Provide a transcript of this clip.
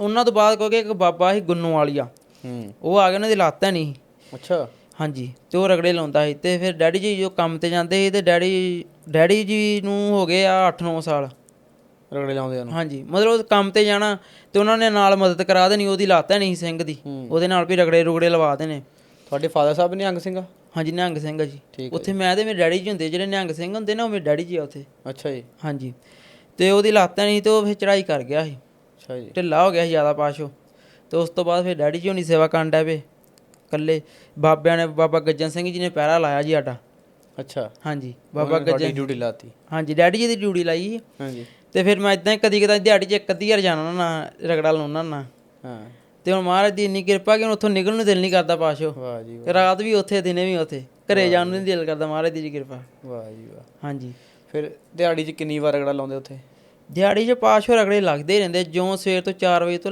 ਉਹਨਾਂ ਤੋਂ ਬਾਅਦ ਕਿਉਂਕਿ ਇੱਕ ਬਾਬਾ ਸੀ ਗੁੰਨੂ ਵਾਲੀਆ ਹੂੰ। ਉਹ ਆ ਗਿਆ ਉਹਨਾਂ ਦੀ ਲੱਤ ਨਹੀਂ ਅੱਛਾ। ਹਾਂਜੀ ਤੇ ਉਹ ਰਗੜੇ ਲਾਉਂਦਾ ਸੀ। ਤੇ ਫਿਰ ਡੈਡੀ ਜੀ ਜੋ ਕੰਮ ਤੇ ਜਾਂਦੇ ਸੀ ਤੇ ਡੈਡੀ ਡੈਡੀ ਜੀ ਨੂੰ ਹੋ ਗਏ ਆ 8-9 ਸਾਲ। ਰਗੜੇ ਲਾਉਂਦੇ ਨੂੰ ਹਾਂਜੀ ਮਤਲਬ ਉਹ ਕੰਮ ਤੇ ਜਾਣਾ ਤੇ ਉਹਨਾਂ ਨੇ ਨਾਲ ਮਦਦ ਕਰਾ ਦੇਣੀ ਉਹਦੀ ਲੱਤ ਨਹੀਂ ਸੀ ਸਿੰਘ ਦੀ। ਉਹਦੇ ਨਾਲ ਵੀ ਰਗੜੇ ਰੁਗੜੇ ਲਵਾ ਦੇਣੇ। ਤੁਹਾਡੇ ਫਾਦਰ ਸਾਹਿਬ ਨੇ ਅੰਗ ਸਿੰਘ? ਹਾਂਜੀ ਨਿਹੰਗ ਸਿੰਘ ਆ ਜੀ। ਉੱਥੇ ਮੈਂ ਤੇ ਮੇਰੇ ਡੈਡੀ ਜੀ ਹੁੰਦੇ ਜਿਹੜੇ ਨਿਹੰਗ ਸਿੰਘ ਹੁੰਦੇ ਨਾ ਉਹ ਮੇਰੇ ਡੈਡੀ ਜੀ ਆ ਉੱਥੇ। ਅੱਛਾ ਜੀ। ਹਾਂਜੀ ਤੇ ਉਹਦੀ ਲੱਤ ਨਹੀਂ ਤੇ ਉਹ ਫਿਰ ਚੜਾਈ ਕਰ ਗਿਆ ਸੀ। ਅੱਛਾ ਜੀ। ਢਿੱਲਾ ਹੋ ਗਿਆ ਸੀ ਜ਼ਿਆਦਾ ਪਾਸ਼ੋ ਤੇ ਉਸ ਤੋਂ ਬਾਅਦ ਫਿਰ ਡੈਡੀ ਜੀ ਹੋਣੀ ਸੇਵਾ ਕਰਨ ਡੈ ਪਏ। ਇਕੱਲੇ ਬਾਬਿਆਂ ਨੇ ਬਾਬਾ ਗੱਜਨ ਸਿੰਘ ਜੀ ਨੇ ਪਹਿਰਾ ਲਾਇਆ ਜੀ ਸਾਡਾ। ਅੱਛਾ। ਹਾਂਜੀ ਬਾਬਾ ਗੱਜਨ ਡਿਊਟੀ ਲਾਤੀ। ਹਾਂਜੀ ਡੈਡੀ ਜੀ ਦੀ ਡਿਊਟੀ ਲਾਈ। ਹਾਂਜੀ। ਤੇ ਫਿਰ ਮੈਂ ਇਦਾਂ ਕਦੀ ਕਦਾ ਦਿਹਾੜੀ 'ਚ ਇੱਕ ਅੱਧੀ ਵਾਰ ਜਾਣਾ ਨਾ ਰਗੜਾ ਲਾਉਣਾ ਨਾ ਹਾਂ। ਤੇ ਹੁਣ ਮਹਾਰਾਜ ਦੀ ਇੰਨੀ ਕਿਰਪਾ ਕਿ ਹੁਣ ਉੱਥੋਂ ਨਿਕਲਣ ਨੂੰ ਦਿਲ ਨਹੀਂ ਕਰਦਾ ਪਾਸ਼ੋ ਵਾਹ ਜੀ ਤੇ ਰਾਤ ਵੀ ਉੱਥੇ ਦਿਨੇ ਵੀ ਉੱਥੇ। ਘਰੇ ਜਾਣ ਨੂੰ ਨਹੀਂ ਦਿਲ ਕਰਦਾ ਮਹਾਰਾਜ ਦੀ ਜੀ ਕਿਰਪਾ। ਵਾਹ ਜੀ ਵਾਹ। ਹਾਂਜੀ। ਫਿਰ ਦਿਹਾੜੀ 'ਚ ਕਿੰਨੀ ਵਾਰ ਰਗੜਾ ਲਾਉਂਦੇ ਉੱਥੇ? ਦਿਹਾੜੀ 'ਚ ਪਾਸ਼ ਹੋ ਰਗੜੇ ਲੱਗਦੇ ਹੀ ਰਹਿੰਦੇ ਜਿਉਂ ਸਵੇਰ ਤੋਂ 4 ਵਜੇ ਤੋਂ